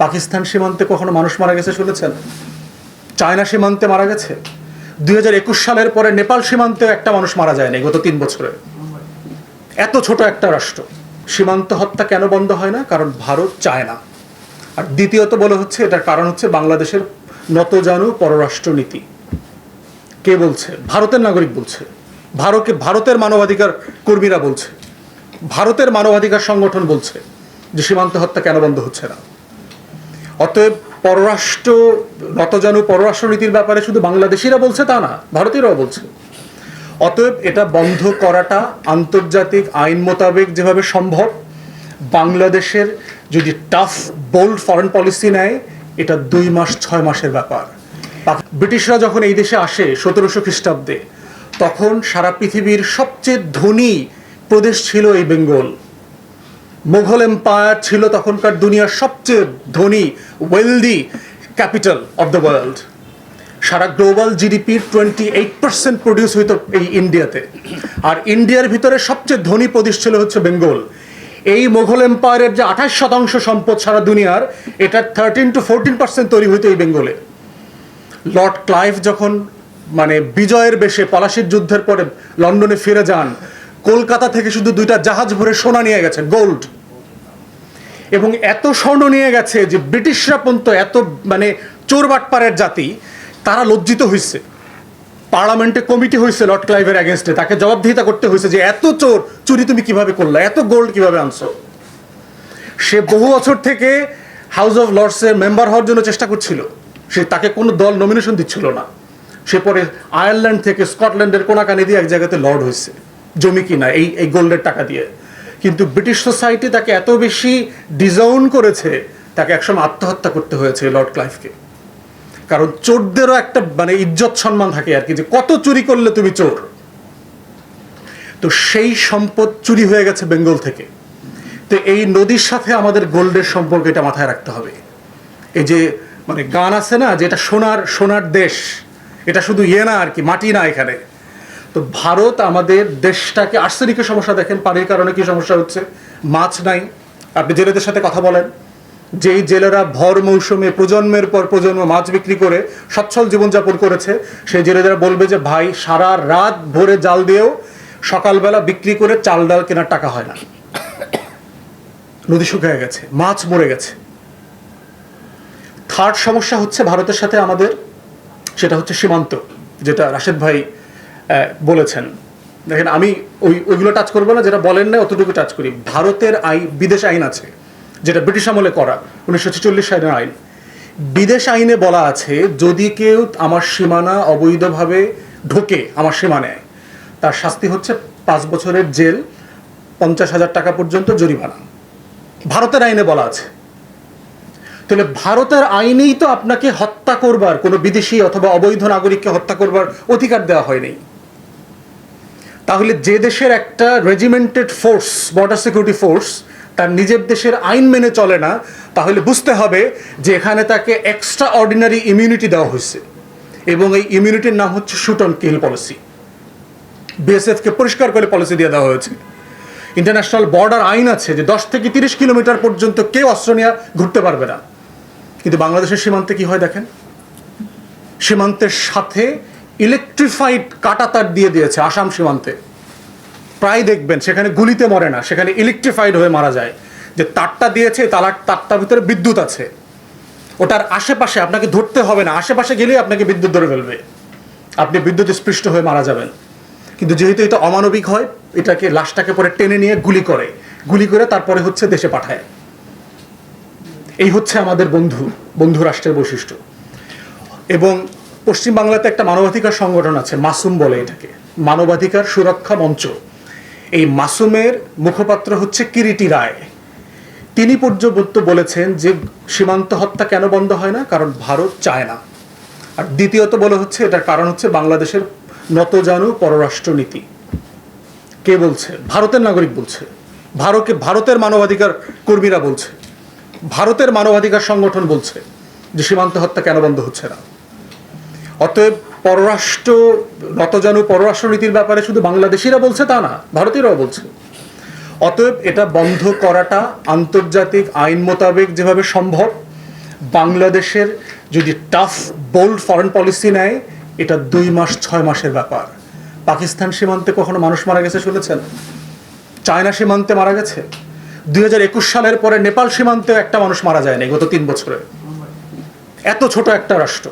পাকিস্তান সীমান্তে কখনো মানুষ মারা গেছে শুনেছেন? চায়না সীমান্তে মারা গেছে। দুই হাজার একুশ সালের পরে নেপাল সীমান্তে একটা মানুষ মারা যায়নি গত তিন বছরে। এত ছোট একটা রাষ্ট্র। সীমান্ত হত্যা কেন বন্ধ হয় না? কারণ ভারত চায় না। আর দ্বিতীয়ত বলে হচ্ছে, এটার কারণ হচ্ছে বাংলাদেশের নতজানু পররাষ্ট্রনীতি। কে বলছে? ভারতের নাগরিক বলছে। ভারতকে ভারতের মানবাধিকার কর্মীরা বলছে। ভারতের মানবাধিকার সংগঠন বলছে যে সীমান্ত হত্যা কেন বন্ধ হচ্ছে না। অতএব পররাষ্ট্র নতজানু পররাষ্ট্রনীতির ব্যাপারে শুধু বাংলাদেশিরা বলছে তা না, ভারতীয়রাও বলছে। অতএব এটা বন্ধ করাটা আন্তর্জাতিক আইন মোতাবেক যেভাবে সম্ভব, বাংলাদেশের যদি টাফ বোল্ড ফরেন পলিসি নেয়, এটা দুই মাস, ছয় মাসের ব্যাপার। ব্রিটিশরা যখন এই দেশে আসে সতেরোশো খ্রিস্টাব্দে, তখন সারা পৃথিবীর সবচেয়ে ধনী প্রদেশ ছিল এই বেঙ্গল। মুঘল এম্পায়ার ছিল তখনকার দুনিয়ার সবচেয়ে ধনী wealthy capital of the world Sara global জিডিপির টোয়েন্টি এইট পার্সেন্ট প্রডিউস হইতো এই ইন্ডিয়াতে। আর ইন্ডিয়ার ভিতরে সবচেয়ে ধনী প্রদেশ ছিল হচ্ছে বেঙ্গল। এই মোঘল এম্পায়ারের যে আঠাশ শতাংশ সম্পদ সারা দুনিয়ার, এটার থার্টিন টু ফোরটিন পার্সেন্ট তৈরি হইতো এই বেঙ্গলে। লর্ড ক্লাইভ যখন মানে বিজয়ের বেশে, পলাশির যুদ্ধের পরে লন্ডনে ফিরে যান কলকাতা থেকে শুধু দুইটা জাহাজ ভরে সোনা নিয়ে গেছে গোল্ড এবং এত স্বর্ণ নিয়ে গেছে যে ব্রিটিশরা পর্যন্ত এত মানে চোর বাটপাড়ের জাতি, তারা লজ্জিত হয়েছে পার্লামেন্টে কমিটি হয়েছে লর্ড ক্লাইভের অ্যাগেনস্টে তাকে জবাবদিহিতা করতে হয়েছে যে এত চোর চুরি তুমি কীভাবে করলা, এত গোল্ড কীভাবে আনছো? সে বহু বছর থেকে হাউস অফ লর্ডসের মেম্বার হওয়ার জন্য চেষ্টা করছিল। সে তাকে কোনো দল নমিনেশন দিচ্ছিল না। সে পরে আয়ারল্যান্ড থেকে স্কটল্যান্ডের কোনাকানি দিয়ে এক জায়গাতে লর্ড হয়েছে জমি কিনা, এই এই গোল্ডের টাকা দিয়ে। কিন্তু ব্রিটিশ সোসাইটি তাকে এত বেশি ডিজাউন করেছে, তাকে একসময় আত্মহত্যা করতে হয়েছে লর্ড ক্লাইভকে। কারণ চোরদেরও একটা মানে ইজ্জত সম্মান থাকে আর কি, যে কত চুরি করলে তুমি চোর। তো সেই সম্পদ চুরি হয়ে গেছে বেঙ্গল থেকে। তো এই নদীর সাথে আমাদের গোল্ডের সম্পর্ক এটা মাথায় রাখতে হবে। এই যে মানে গান আছে না, যে এটা সোনার সোনার দেশ, এটা শুধু ইয়ে না আর কি, মাটি না এখানে। তো ভারত আমাদের দেশটাকে আর্সেনিকের সমস্যা দেখেন, পানির কারণে কি সমস্যা হচ্ছে? মাছ নাই। আপনি জেলেদের সাথে কথা বলেন। যেই জেলেরা ভর মৌসুমে প্রজন্মের পর প্রজন্ম মাছ বিক্রি করে সচ্ছল জীবনযাপন করেছে, সেই জেলেরা বলবে যে, ভাই, সারা রাত ভোরে জাল দিয়েও সকালবেলা বিক্রি করে চাল ডাল কেনার টাকা হয় না। নদী শুকিয়ে গেছে, মাছ মরে গেছে। থার্ড সমস্যা হচ্ছে ভারতের সাথে আমাদের, সেটা হচ্ছে সীমান্ত, যেটা রাশেদ ভাই বলেছেন। দেখেন, আমি ওই, ওইগুলো টাচ করব না, যেটা বলেন না অতটুকু টাচ করি। ভারতের আই, বিদেশ আইন আছে, যেটা ব্রিটিশ আমলে করা, উনিশশো ছেচল্লিশ সালের আইন। বিদেশ আইনে বলা আছে, যদি কেউ আমার সীমানা অবৈধভাবে ঢোকে, আমার সীমানায়, তার শাস্তি হচ্ছে পাঁচ বছরের জেল, পঞ্চাশ হাজার টাকা পর্যন্ত জরিমানা। ভারতের আইনে বলা আছে। তাহলে ভারতের আইনেই তো আপনাকে হত্যা করবার, কোনো বিদেশি অথবা অবৈধ নাগরিককে হত্যা করবার অধিকার দেওয়া হয়নি তাহলে যে দেশের একটা regimented force border security force তার নিজের দেশের আইন মেনে চলে না, তাহলে বুঝতে হবে যে এখানে তাকে এক্সট্রা অর্ডিনারি ইমিউনিটি দেওয়া হয়েছে। এবং এই ইমিউনিটির নাম হচ্ছে শুট অন কিল পলিসি বিএসএফকে পরিষ্কার করে পলিসি দিয়ে দেওয়া হয়েছে। ইন্টারন্যাশনাল বর্ডার আইন আছে যে দশ থেকে তিরিশ কিলোমিটার পর্যন্ত কেউ অস্ত্র নিয়ে ঘুরতে পারবে না। কিন্তু বাংলাদেশের সীমান্তে কি হয় দেখেন? সীমান্তের সাথে ইলেকট্রিফাইড কাটাতার দিয়ে দিয়েছে আসাম সীমান্তে। প্রায় দেখবেন, সেখানে গুলিতে মরে না, সেখানে ইলেকট্রিফাইড হয়ে মারা যায়। যে তারটা দিয়েছে তালার তারটার ভিতরে বিদ্যুৎ আছে। ওটার আশেপাশে আপনাকে ধরতে হবে না, আশেপাশে গেলেই আপনাকে বিদ্যুৎ ধরে ফেলবে। আপনি বিদ্যুৎ স্পৃষ্ট হয়ে মারা যাবেন। কিন্তু যেহেতু এটা অমানবিক হয়, এটাকে, লাশটাকে পরে টেনে নিয়ে গুলি করে। গুলি করে তারপরে হচ্ছে দেশে পাঠায়। এই হচ্ছে আমাদের বন্ধু বন্ধু রাষ্ট্রের বৈশিষ্ট্য। এবং পশ্চিমবাংলাতে একটা মানবাধিকার সংগঠন আছে, মাসুম বলে এটাকে, মানবাধিকার সুরক্ষা মঞ্চ। এই মাসুমের মুখপাত্র হচ্ছে কিরিটি রায়। তিনি পর্যন্ত বলেছেন যে সীমান্ত হত্যা কেন বন্ধ হয় না, কারণ ভারত চায় না। আর দ্বিতীয়ত বলে হচ্ছে, এটার কারণ হচ্ছে বাংলাদেশের নতজানু পররাষ্ট্রনীতি। কে বলছে? ভারতের নাগরিক বলছে। ভারতকে ভারতের মানবাধিকার কর্মীরা বলছে। ভারতের মানবাধিকার সংগঠন বলছে যে সীমান্ত হত্যা কেন বন্ধ হচ্ছে না। অতএব পররাষ্ট্র নতজানু পররাষ্ট্রনীতির ব্যাপারে শুধু বাংলাদেশিরা বলছে তা না, ভারতীয়রাও বলছে। অতএব এটা বন্ধ করাটা আন্তর্জাতিক আইন মোতাবেক যেভাবে সম্ভব, বাংলাদেশের যদি টাফ বোল্ড ফরেন পলিসি নেয়, এটা দুই মাস, ছয় মাসের ব্যাপার। পাকিস্তান সীমান্তে কখনো মানুষ মারা গেছে শুনেছেন? চায়না সীমান্তে মারা গেছে? দুই হাজার একুশ সালের পরে নেপাল সীমান্তেও একটা মানুষ মারা যায়নি গত তিন বছরে। এত ছোট একটা রাষ্ট্র।